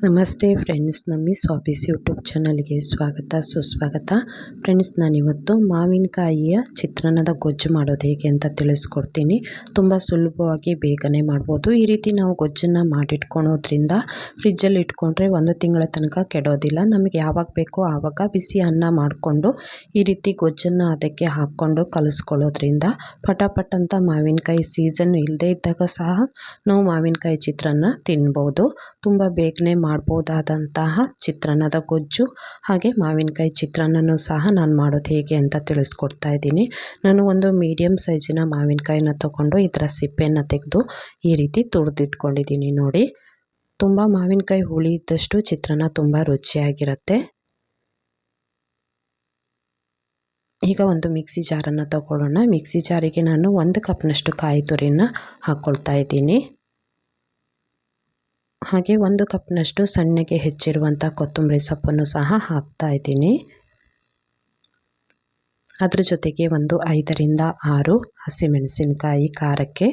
ನಮಸ್ತೆ ಫ್ರೆಂಡ್ಸ್, ನಮ್ಮ ಸ್ವಾಬೀಸ್ ಯೂಟ್ಯೂಬ್ ಚಾನಲ್ಗೆ ಸ್ವಾಗತ, ಸುಸ್ವಾಗತ. ಫ್ರೆಂಡ್ಸ್, ನಾನಿವತ್ತು ಮಾವಿನಕಾಯಿಯ ಚಿತ್ರಾನ್ನದ ಗೊಜ್ಜು ಮಾಡೋದು ಹೇಗೆ ಅಂತ ತಿಳಿಸ್ಕೊಡ್ತೀನಿ. ತುಂಬ ಸುಲಭವಾಗಿ ಬೇಗನೆ ಮಾಡ್ಬೋದು. ಈ ರೀತಿ ನಾವು ಗೊಜ್ಜನ್ನು ಮಾಡಿಟ್ಕೊಳೋದ್ರಿಂದ ಫ್ರಿಜ್ಜಲ್ಲಿ ಇಟ್ಕೊಂಡ್ರೆ ಒಂದು ತಿಂಗಳ ತನಕ ಕೆಡೋದಿಲ್ಲ. ನಮಗೆ ಯಾವಾಗ ಬೇಕೋ ಆವಾಗ ಬಿಸಿ ಅನ್ನ ಮಾಡಿಕೊಂಡು ಈ ರೀತಿ ಗೊಜ್ಜನ್ನು ಅದಕ್ಕೆ ಹಾಕ್ಕೊಂಡು ಕಲಿಸ್ಕೊಳ್ಳೋದ್ರಿಂದ ಪಟಾಪಟ್ ಅಂತ ಮಾವಿನಕಾಯಿ ಸೀಸನ್ ಇಲ್ಲದೇ ಇದ್ದಾಗ ಸಹ ನಾವು ಮಾವಿನಕಾಯಿ ಚಿತ್ರಾನ್ನ ತಿನ್ಬೋದು. ತುಂಬ ಬೇಗನೆ ಮಾಡ್ಬೋದಾದಂತಹ ಚಿತ್ರಾನ್ನದ ಗೊಜ್ಜು ಹಾಗೆ ಮಾವಿನಕಾಯಿ ಚಿತ್ರಾನ್ನನೂ ಸಹ ನಾನು ಮಾಡೋದು ಹೇಗೆ ಅಂತ ತಿಳಿಸ್ಕೊಡ್ತಾ ಇದ್ದೀನಿ. ನಾನು ಒಂದು ಮೀಡಿಯಮ್ ಸೈಜಿನ ಮಾವಿನಕಾಯಿನ ತೊಗೊಂಡು ಇದರ ಸಿಪ್ಪೆಯನ್ನು ತೆಗೆದು ಈ ರೀತಿ ತುಳಿದಿಟ್ಕೊಂಡಿದ್ದೀನಿ ನೋಡಿ. ತುಂಬ ಮಾವಿನಕಾಯಿ ಹುಳಿ ಇದ್ದಷ್ಟು ಚಿತ್ರಾನ್ನ ತುಂಬ ರುಚಿಯಾಗಿರುತ್ತೆ. ಈಗ ಒಂದು ಮಿಕ್ಸಿ ಜಾರನ್ನು ತಗೊಳ್ಳೋಣ. ಮಿಕ್ಸಿ ಜಾರಿಗೆ ನಾನು ಒಂದು ಕಪ್ನಷ್ಟು ಕಾಯಿ ತುರಿನ ಹಾಕ್ಕೊಳ್ತಾ ಇದ್ದೀನಿ. ಹಾಗೆ ಒಂದು ಕಪ್ನಷ್ಟು ಸಣ್ಣಗೆ ಹೆಚ್ಚಿರುವಂಥ ಕೊತ್ತಂಬರಿ ಸೊಪ್ಪನ್ನು ಸಹ ಹಾಕ್ತಾ ಇದ್ದೀನಿ. ಅದರ ಜೊತೆಗೆ ಒಂದು ಐದರಿಂದ ಆರು ಹಸಿಮೆಣಸಿನಕಾಯಿ ಖಾರಕ್ಕೆ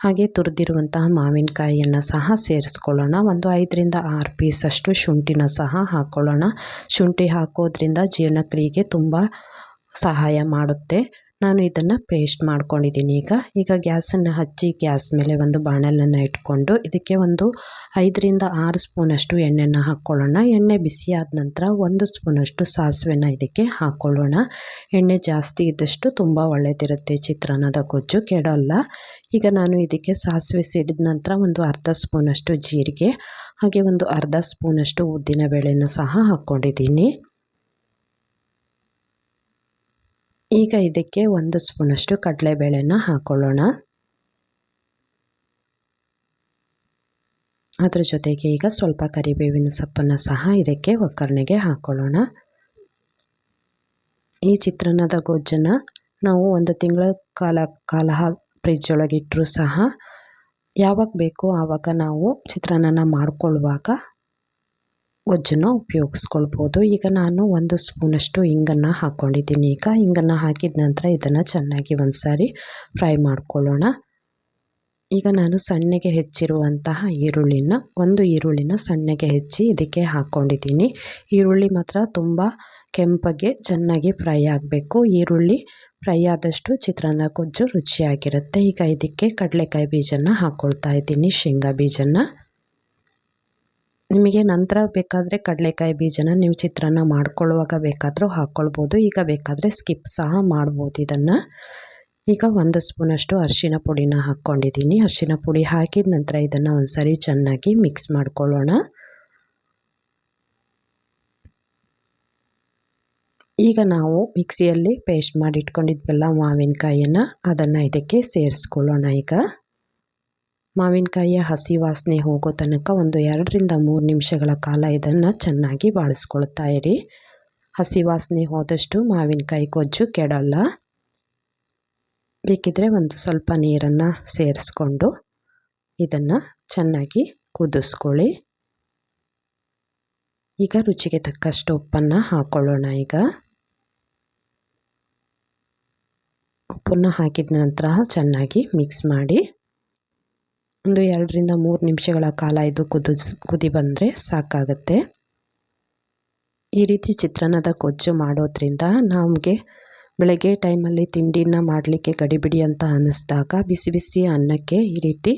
ಹಾಗೆ ತುರಿದಿರುವಂತಹ ಮಾವಿನಕಾಯಿಯನ್ನು ಸಹ ಸೇರಿಸ್ಕೊಳ್ಳೋಣ. ಒಂದು ಐದರಿಂದ ಆರು ಪೀಸಷ್ಟು ಶುಂಠಿನ ಸಹ ಹಾಕ್ಕೊಳ್ಳೋಣ ಶುಂಠಿ ಹಾಕೋದ್ರಿಂದ ಜೀರ್ಣಕ್ರಿಯೆಗೆ ತುಂಬ ಸಹಾಯ ಮಾಡುತ್ತೆ. ನಾನು ಇದನ್ನು ಪೇಸ್ಟ್ ಮಾಡ್ಕೊಂಡಿದ್ದೀನಿ ಈಗ. ಈಗ ಗ್ಯಾಸನ್ನು ಹಚ್ಚಿ ಗ್ಯಾಸ್ ಮೇಲೆ ಒಂದು ಬಾಣಲನ್ನು ಇಟ್ಕೊಂಡು ಇದಕ್ಕೆ ಒಂದು ಐದರಿಂದ ಆರು ಸ್ಪೂನಷ್ಟು ಎಣ್ಣೆನ ಹಾಕ್ಕೊಳ್ಳೋಣ. ಎಣ್ಣೆ ಬಿಸಿಯಾದ ನಂತರ ಒಂದು ಸ್ಪೂನಷ್ಟು ಸಾಸಿವೆನ ಇದಕ್ಕೆ ಹಾಕ್ಕೊಳ್ಳೋಣ. ಎಣ್ಣೆ ಜಾಸ್ತಿ ಇದ್ದಷ್ಟು ತುಂಬ ಒಳ್ಳೆಯದಿರುತ್ತೆ ಚಿತ್ರಾನ್ನದ ಗೊಜ್ಜು, ಕೆಡೋಲ್ಲ. ಈಗ ನಾನು ಇದಕ್ಕೆ ಸಾಸಿವೆ ಸಿಡಿದ ನಂತರ ಒಂದು ಅರ್ಧ ಸ್ಪೂನಷ್ಟು ಜೀರಿಗೆ, ಹಾಗೆ ಒಂದು ಅರ್ಧ ಸ್ಪೂನಷ್ಟು ಉದ್ದಿನ ಬೇಳೆನ ಸಹ ಹಾಕ್ಕೊಂಡಿದ್ದೀನಿ. ಈಗ ಇದಕ್ಕೆ ಒಂದು ಸ್ಪೂನಷ್ಟು ಕಡಲೆಬೇಳೆನ ಹಾಕ್ಕೊಳ್ಳೋಣ ಅದರ ಜೊತೆಗೆ ಈಗ ಸ್ವಲ್ಪ ಕರಿಬೇವಿನ ಸೊಪ್ಪನ್ನು ಸಹ ಇದಕ್ಕೆ ಒಗ್ಗರಣೆಗೆ ಹಾಕ್ಕೊಳ್ಳೋಣ ಈ ಚಿತ್ರಾನ್ನದ ಗೊಜ್ಜನ್ನು ನಾವು ಒಂದು ತಿಂಗಳ ಕಾಲ ಕಾಲ ಫ್ರಿಜ್ ಒಳಗಿಟ್ಟರೂ ಸಹ ಯಾವಾಗ ಬೇಕೋ ಆವಾಗ ನಾವು ಚಿತ್ರಾನ್ನನ ಮಾಡ್ಕೊಳ್ಳುವಾಗ ಗೊಜ್ಜನ್ನು ಉಪಯೋಗಿಸ್ಕೊಳ್ಬೋದು. ಈಗ ನಾನು ಒಂದು ಸ್ಪೂನಷ್ಟು ಹಿಂಗನ್ನು ಹಾಕ್ಕೊಂಡಿದ್ದೀನಿ. ಈಗ ಹಿಂಗನ್ನು ಹಾಕಿದ ನಂತರ ಇದನ್ನು ಚೆನ್ನಾಗಿ ಒಂದು ಸಾರಿ ಫ್ರೈ ಮಾಡ್ಕೊಳ್ಳೋಣ. ಈಗ ನಾನು ಸಣ್ಣಗೆ ಹೆಚ್ಚಿರುವಂತಹ ಈರುಳ್ಳಿನ, ಒಂದು ಈರುಳ್ಳಿನ ಸಣ್ಣಗೆ ಹೆಚ್ಚಿ ಇದಕ್ಕೆ ಹಾಕ್ಕೊಂಡಿದ್ದೀನಿ. ಈರುಳ್ಳಿ ಮಾತ್ರ ತುಂಬ ಕೆಂಪಗೆ ಚೆನ್ನಾಗಿ ಫ್ರೈ ಆಗಬೇಕು. ಈರುಳ್ಳಿ ಫ್ರೈ ಆದಷ್ಟು ಚಿತ್ರಾನ್ನ ಗೊಜ್ಜು ರುಚಿಯಾಗಿರುತ್ತೆ. ಈಗ ಇದಕ್ಕೆ ಕಡಲೆಕಾಯಿ ಬೀಜನ ಹಾಕ್ಕೊಳ್ತಾ ಇದ್ದೀನಿ. ಶೇಂಗಾ ಬೀಜನ ನಿಮಗೆ ನಂತರ ಬೇಕಾದರೆ ಕಡಲೆಕಾಯಿ ಬೀಜನ ನೀವು ಚಿತ್ರಾನ್ನ ಮಾಡ್ಕೊಳ್ಳುವಾಗ ಬೇಕಾದರೂ ಹಾಕ್ಕೊಳ್ಬೋದು. ಈಗ ಬೇಕಾದರೆ ಸ್ಕಿಪ್ ಸಹ ಮಾಡ್ಬೋದು ಇದನ್ನು. ಈಗ ಒಂದು ಸ್ಪೂನಷ್ಟು ಅರಿಶಿನ ಪುಡಿನ ಹಾಕ್ಕೊಂಡಿದ್ದೀನಿ. ಅರಿಶಿನ ಪುಡಿ ಹಾಕಿದ ನಂತರ ಇದನ್ನು ಒಂದು ಸರಿ ಚೆನ್ನಾಗಿ ಮಿಕ್ಸ್ ಮಾಡ್ಕೊಳ್ಳೋಣ. ಈಗ ನಾವು ಮಿಕ್ಸಿಯಲ್ಲಿ ಪೇಸ್ಟ್ ಮಾಡಿ ಇಟ್ಕೊಂಡಿದ್ವಲ್ಲ ಮಾವಿನಕಾಯಿಯನ್ನು, ಅದನ್ನು ಇದಕ್ಕೆ ಸೇರಿಸ್ಕೊಳ್ಳೋಣ ಈಗ. ಮಾವಿನಕಾಯಿಯ ಹಸಿ ವಾಸನೆ ಹೋಗೋ ತನಕ ಒಂದು ಎರಡರಿಂದ ಮೂರು ನಿಮಿಷಗಳ ಕಾಲ ಇದನ್ನು ಚೆನ್ನಾಗಿ ಬಾಳಿಸ್ಕೊಳ್ತಾ ಇರಿ. ಹಸಿ ವಾಸನೆ ಹೋದಷ್ಟು ಮಾವಿನಕಾಯಿ ಕೊಜ್ಜು ಕೆಡಲ್ಲ. ಬೇಕಿದ್ರೆ ಒಂದು ಸ್ವಲ್ಪ ನೀರನ್ನು ಸೇರಿಸ್ಕೊಂಡು ಇದನ್ನು ಚೆನ್ನಾಗಿ ಕುದಿಸ್ಕೊಳ್ಳಿ. ಈಗ ರುಚಿಗೆ ತಕ್ಕಷ್ಟು ಉಪ್ಪನ್ನು ಹಾಕ್ಕೊಳ್ಳೋಣ ಈಗ. ಉಪ್ಪನ್ನು ಹಾಕಿದ ನಂತರ ಚೆನ್ನಾಗಿ ಮಿಕ್ಸ್ ಮಾಡಿ ಒಂದು ಎರಡರಿಂದ ಮೂರು ನಿಮಿಷಗಳ ಕಾಲ ಇದು ಕುದಿಸ್, ಕುದಿ ಬಂದರೆ ಸಾಕಾಗುತ್ತೆ. ಈ ರೀತಿ ಚಿತ್ರಾನ್ನದ ಗೊಜ್ಜು ಮಾಡೋದ್ರಿಂದ ನಮಗೆ ಬೆಳಗ್ಗೆ ಟೈಮಲ್ಲಿ ತಿಂಡಿನ ಮಾಡಲಿಕ್ಕೆ ಗಡಿಬಿಡಿ ಅಂತ ಅನ್ನಿಸ್ದಾಗ ಬಿಸಿ ಬಿಸಿ ಅನ್ನಕ್ಕೆ ಈ ರೀತಿ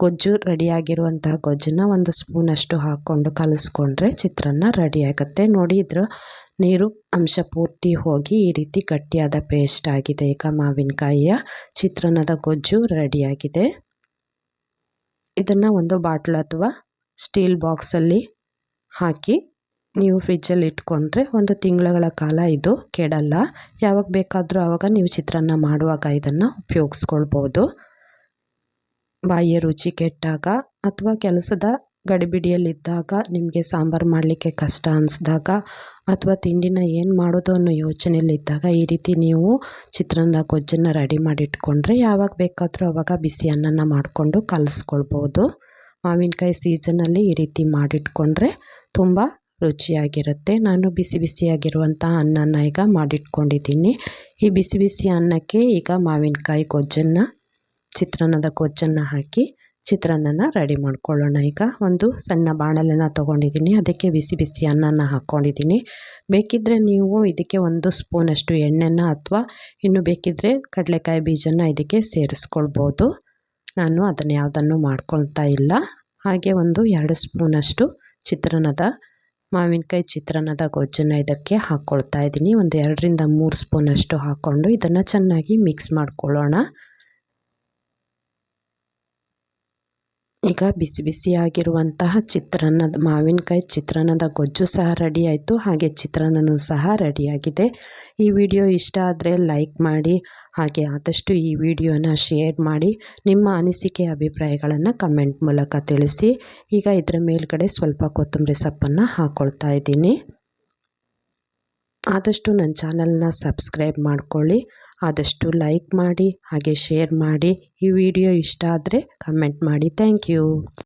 ಗೊಜ್ಜು ರೆಡಿಯಾಗಿರುವಂತಹ ಗೊಜ್ಜನ್ನು ಒಂದು ಸ್ಪೂನಷ್ಟು ಹಾಕ್ಕೊಂಡು ಕಲಿಸ್ಕೊಂಡ್ರೆ ಚಿತ್ರಾನ್ನ ರೆಡಿಯಾಗುತ್ತೆ. ನೋಡಿ ಇದ್ರ ನೀರು ಅಂಶ ಪೂರ್ತಿ ಹೋಗಿ ಈ ರೀತಿ ಗಟ್ಟಿಯಾದ ಪೇಸ್ಟ್ ಆಗಿದೆ. ಈಗ ಮಾವಿನಕಾಯಿಯ ಚಿತ್ರಾನ್ನದ ಗೊಜ್ಜು ರೆಡಿಯಾಗಿದೆ. ಇದನ್ನು ಒಂದು ಬಾಟ್ಲ್ ಅಥವಾ ಸ್ಟೀಲ್ ಬಾಕ್ಸಲ್ಲಿ ಹಾಕಿ ನೀವು ಫ್ರಿಜ್ಜಲ್ಲಿ ಇಟ್ಕೊಂಡ್ರೆ ಒಂದು ತಿಂಗಳುಗಳ ಕಾಲ ಇದು ಕೆಡಲ್ಲ. ಯಾವಾಗ ಬೇಕಾದರೂ ಆವಾಗ ನೀವು ಚಿತ್ರಾನ್ನ ಮಾಡುವಾಗ ಇದನ್ನು ಉಪಯೋಗಿಸ್ಕೊಳ್ಬೋದು. ಬಾಯಿಯ ರುಚಿ ಕೆಟ್ಟಾಗ ಅಥವಾ ಕೆಲಸದ ಗಡಿಬಿಡಿಯಲ್ಲಿದ್ದಾಗ, ನಿಮಗೆ ಸಾಂಬಾರು ಮಾಡಲಿಕ್ಕೆ ಕಷ್ಟ ಅನಿಸ್ದಾಗ ಅಥವಾ ತಿಂಡಿನ ಏನು ಮಾಡೋದು ಅನ್ನೋ ಯೋಚನೆಯಲ್ಲಿದ್ದಾಗ, ಈ ರೀತಿ ನೀವು ಚಿತ್ರಾನ್ನದ ಗೊಜ್ಜನ್ನು ರೆಡಿ ಮಾಡಿಟ್ಕೊಂಡ್ರೆ ಯಾವಾಗ ಬೇಕಾದರೂ ಅವಾಗ ಬಿಸಿ ಅನ್ನನ ಮಾಡಿಕೊಂಡು ಕಲಿಸ್ಕೊಳ್ಬೋದು. ಮಾವಿನಕಾಯಿ ಸೀಸನಲ್ಲಿ ಈ ರೀತಿ ಮಾಡಿಟ್ಕೊಂಡ್ರೆ ತುಂಬ ರುಚಿಯಾಗಿರುತ್ತೆ. ನಾನು ಬಿಸಿ ಬಿಸಿಯಾಗಿರುವಂಥ ಅನ್ನನ ಈಗ ಮಾಡಿಟ್ಕೊಂಡಿದ್ದೀನಿ. ಈ ಬಿಸಿ ಬಿಸಿ ಅನ್ನಕ್ಕೆ ಈಗ ಮಾವಿನಕಾಯಿ ಗೊಜ್ಜನ್ನು, ಚಿತ್ರಾನ್ನದ ಗೊಜ್ಜನ್ನು ಹಾಕಿ ಚಿತ್ರಾನ್ನನ ರೆಡಿ ಮಾಡ್ಕೊಳ್ಳೋಣ. ಈಗ ಒಂದು ಸಣ್ಣ ಬಾಣಲೆನ ತೊಗೊಂಡಿದ್ದೀನಿ. ಅದಕ್ಕೆ ಬಿಸಿ ಬಿಸಿ ಅನ್ನನ ಹಾಕ್ಕೊಂಡಿದ್ದೀನಿ ಬೇಕಿದ್ದರೆ ನೀವು ಇದಕ್ಕೆ ಒಂದು ಸ್ಪೂನಷ್ಟು ಎಣ್ಣೆನ ಅಥವಾ ಇನ್ನು ಬೇಕಿದ್ದರೆ ಕಡಲೆಕಾಯಿ ಬೀಜನ ಇದಕ್ಕೆ ಸೇರಿಸ್ಕೊಳ್ಬೋದು. ನಾನು ಅದನ್ನು ಯಾವುದನ್ನು ಮಾಡ್ಕೊಳ್ತಾ ಇಲ್ಲ. ಹಾಗೆ ಒಂದು ಎರಡು ಸ್ಪೂನಷ್ಟು ಚಿತ್ರಾನ್ನದ, ಮಾವಿನಕಾಯಿ ಚಿತ್ರಾನ್ನದ ಗೊಜ್ಜನ್ನು ಇದಕ್ಕೆ ಹಾಕ್ಕೊಳ್ತಾ ಇದ್ದೀನಿ. ಒಂದು ಎರಡರಿಂದ ಮೂರು ಸ್ಪೂನಷ್ಟು ಹಾಕ್ಕೊಂಡು ಇದನ್ನು ಚೆನ್ನಾಗಿ ಮಿಕ್ಸ್ ಮಾಡ್ಕೊಳ್ಳೋಣ. ಈಗ ಬಿಸಿ ಬಿಸಿಯಾಗಿರುವಂತಹ ಚಿತ್ರಾನ್ನದ, ಮಾವಿನಕಾಯಿ ಚಿತ್ರಾನ್ನದ ಗೊಜ್ಜು ಸಹ ರೆಡಿ ಆಯಿತು. ಹಾಗೆ ಚಿತ್ರಾನ್ನನೂ ಸಹ ರೆಡಿಯಾಗಿದೆ ಈ ವಿಡಿಯೋ ಇಷ್ಟ ಆದರೆ ಲೈಕ್ ಮಾಡಿ, ಹಾಗೆ ಆದಷ್ಟು ಈ ವಿಡಿಯೋನ ಶೇರ್ ಮಾಡಿ, ನಿಮ್ಮ ಅನಿಸಿಕೆ, ಅಭಿಪ್ರಾಯಗಳನ್ನು ಕಮೆಂಟ್ ಮೂಲಕ ತಿಳಿಸಿ. ಈಗ ಇದರ ಮೇಲ್ಗಡೆ ಸ್ವಲ್ಪ ಕೊತ್ತಂಬರಿ ಸೊಪ್ಪನ್ನು ಹಾಕ್ಕೊಳ್ತಾ ಇದ್ದೀನಿ. ಆದಷ್ಟು ನನ್ನ ಚಾನಲ್ನ ಸಬ್ಸ್ಕ್ರೈಬ್ ಮಾಡ್ಕೊಳ್ಳಿ. ಆದಷ್ಟು ಲೈಕ್ ಮಾಡಿ ಹಾಗೆ ಶೇರ್ ಮಾಡಿ ಈ ವಿಡಿಯೋ ಇಷ್ಟ ಆದರೆ ಕಮೆಂಟ್ ಮಾಡಿ. Thank you